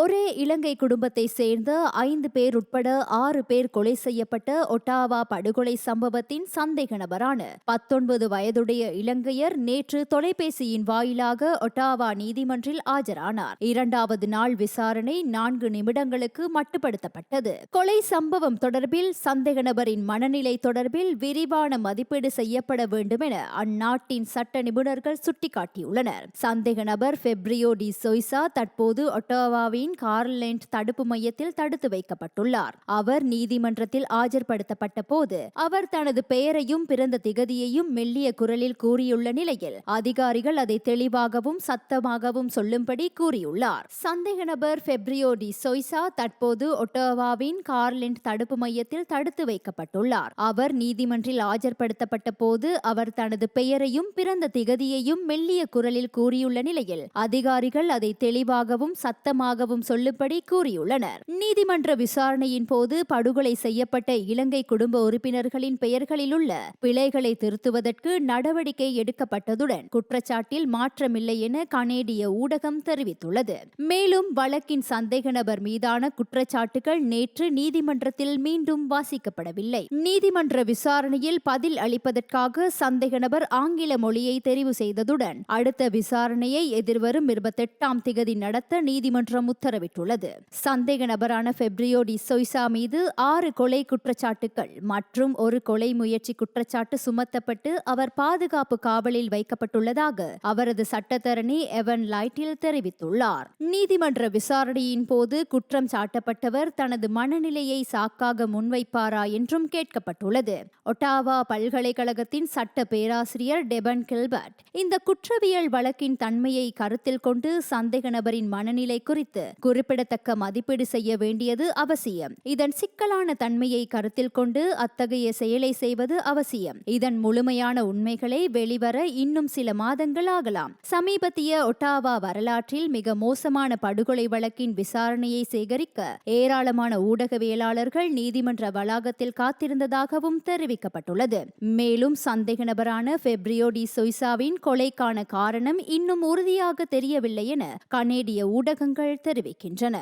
ஒரே இலங்கை குடும்பத்தை சேர்ந்த ஐந்து பேர் உட்பட ஆறு பேர் கொலை செய்யப்பட்ட ஒட்டாவா படுகொலை சம்பவத்தின் சந்தேக நபரான பத்தொன்பது வயதுடைய இலங்கையர் நேற்று தொலைபேசியின் வாயிலாக ஒட்டாவா நீதிமன்றில் ஆஜரானார். இரண்டாவது நாள் விசாரணை நான்கு நிமிடங்களுக்கு மட்டுப்படுத்தப்பட்டது. கொலை சம்பவம் தொடர்பில் சந்தேக நபரின் மனநிலை தொடர்பில் விரிவான மதிப்பீடு செய்யப்பட வேண்டும் என அந்நாட்டின் சட்ட நிபுணர்கள் சுட்டிக்காட்டியுள்ளனர். சந்தேக நபர் ஃபெப்ரியோ டி சொய்சா தற்போது ஒட்டாவாவின் கார்லெண்ட் தடுப்பு மையத்தில் தடுத்து வைக்கப்பட்டுள்ளார். அவர் நீதிமன்றத்தில் ஆஜர்படுத்தப்பட்ட போது அவர் தனது பெயரையும் பிறந்த திகதியையும் மெல்லிய குரலில் கூறியுள்ள நிலையில் அதிகாரிகள் அதை தெளிவாகவும் சத்தமாகவும் சொல்லும்படி கூறியுள்ளார். சந்தேக நபர் பெப்ரியோ டி சொய்சா தற்போது ஒட்டோவாவின் கார்லெண்ட் தடுப்பு மையத்தில் தடுத்து வைக்கப்பட்டுள்ளார். அவர் நீதிமன்றில் ஆஜர்படுத்தப்பட்ட போது அவர் தனது பெயரையும் பிறந்த திகதியையும் மெல்லிய குரலில் கூறியுள்ள நிலையில் அதிகாரிகள் அதை தெளிவாகவும் சத்தமாகவும் சொல்லுபடி கூறியுள்ளனர். நீதிமன்ற விசாரணையின் போது படுகொலை செய்யப்பட்ட இலங்கை குடும்ப உறுப்பினர்களின் பெயர்களிலுள்ள பிழைகளை திருத்துவதற்கு நடவடிக்கை எடுக்கப்பட்டதுடன் குற்றச்சாட்டில் மாற்றமில்லை என கனேடிய ஊடகம் தெரிவித்துள்ளது. மேலும் வழக்கின் சந்தேக நபர் மீதான குற்றச்சாட்டுகள் நேற்று நீதிமன்றத்தில் மீண்டும் வாசிக்கப்படவில்லை. நீதிமன்ற விசாரணையில் பதில் அளிப்பதற்காக சந்தேக நபர் ஆங்கில மொழியை தெரிவு செய்ததுடன் அடுத்த விசாரணையை எதிர்வரும் இருபத்தெட்டாம் திகதி நடத்த நீதிமன்றம் உத்தரவிட்டுள்ளது. சந்தேக நபரான பெப்ரியோ டி சொய்சா மீது ஆறு கொலை குற்றச்சாட்டுகள் மற்றும் ஒரு கொலை முயற்சி குற்றச்சாட்டு சுமத்தப்பட்டு அவர் பாதுகாப்பு காவலில் வைக்கப்பட்டுள்ளதாக அவரது சட்டத்தரணி எவன் லைட்டில் தெரிவித்துள்ளார். நீதிமன்ற விசாரணையின் போது குற்றம் சாட்டப்பட்டவர் தனது மனநிலையை சாக்காக முன்வைப்பாரா என்றும் கேட்கப்பட்டுள்ளது. ஒட்டாவா பல்கலைக்கழகத்தின் சட்ட பேராசிரியர் டெபன் கில்பர்ட் இந்த குற்றவியல் வழக்கின் தன்மையை கருத்தில் கொண்டு சந்தேக நபரின் மனநிலை குறித்து குறிப்பிடத்தக்க மதிப்பீடு செய்ய வேண்டியது அவசியம். இதன் சிக்கலான தன்மையை கருத்தில் கொண்டு அத்தகைய செயலை செய்வது அவசியம். இதன் முழுமையான உண்மைகளை வெளிவர இன்னும் சில மாதங்கள் ஆகலாம். சமீபத்திய ஒட்டாவா வரலாற்றில் மிக மோசமான படுகொலை வழக்கின் விசாரணையை சேகரிக்க ஏராளமான ஊடகவியலாளர்கள் நீதிமன்ற வளாகத்தில் காத்திருந்ததாகவும் தெரிவிக்கப்பட்டுள்ளது. மேலும் சந்தேக நபரான பெப்ரியோ டி சொய்சாவின் கொலைக்கான காரணம் இன்னும் உறுதியாக தெரியவில்லை என கனேடிய ஊடகங்கள் வைக்கின்றன